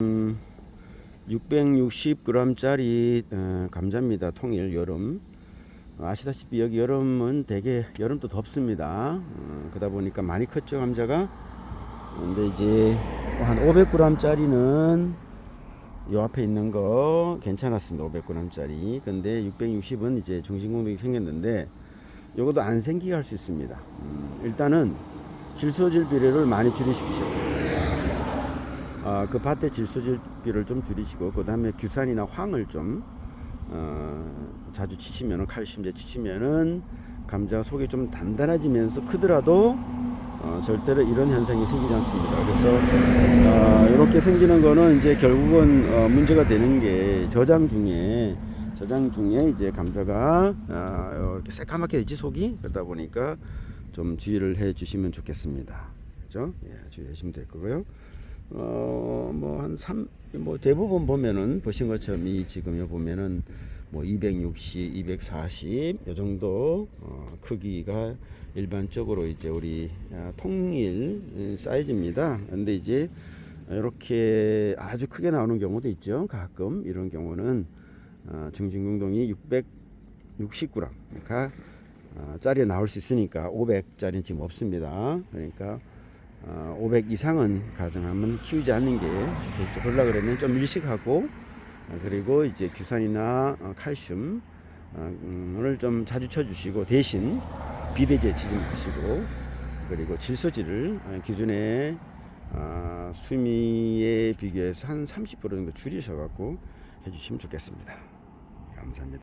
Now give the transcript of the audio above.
음, 660g짜리 어, 감자입니다. 통일 여름. 아시다시피 여기 여름은 되게 여름도 덥습니다. 어, 그러다 보니까 많이 컸죠 감자가. 근데 이제 한 500g짜리는 요 앞에 있는 거 괜찮았습니다. 500g짜리. 근데 660은 이제 중심공동이 생겼는데 요것도 안 생기게 할 수 있습니다. 음, 일단은 질소질 비례를 많이 줄이십시오. 아, 그 밭의 질소질비를 좀 줄이시고 그 다음에 규산이나 황을 좀 어, 자주 치시면은 칼슘제 치시면은 감자 속이 좀 단단해지면서 크더라도 어, 절대로 이런 현상이 생기지 않습니다. 그래서 어, 이렇게 생기는 거는 이제 결국은 어, 문제가 되는 게 저장 중에 저장 중에 이제 감자가 어, 이렇게 새까맣게 되지 속이 그러다 보니까 좀 주의를 해 주시면 좋겠습니다. 그죠? 예, 주의해 주시면 될 거고요. 어, 뭐, 한 3, 뭐, 대부분 보면은, 보신 것처럼 이 지금 요 보면은, 뭐, 260, 240, 요 정도, 어, 크기가 일반적으로 이제 우리 아, 통일 음, 사이즈입니다. 근데 이제, 이렇게 아주 크게 나오는 경우도 있죠. 가끔 이런 경우는, 어, 중진공동이 660g, 그러니까, 어, 짜리 나올 수 있으니까 500짜리는 지금 없습니다. 그러니까, 어, 500 이상은 가정하면 키우지 않는 게 좋겠죠. 그러려 그러면 좀 일식하고 어, 그리고 이제 규산이나 어, 칼슘 어, 음,을 좀 자주 쳐주시고 대신 비대 제 치지 마시고 그리고 질소질을 어, 기존에 어, 수미에 비교해서 한 30% 정도 줄이셔갖고 해주시면 좋겠습니다. 감사합니다.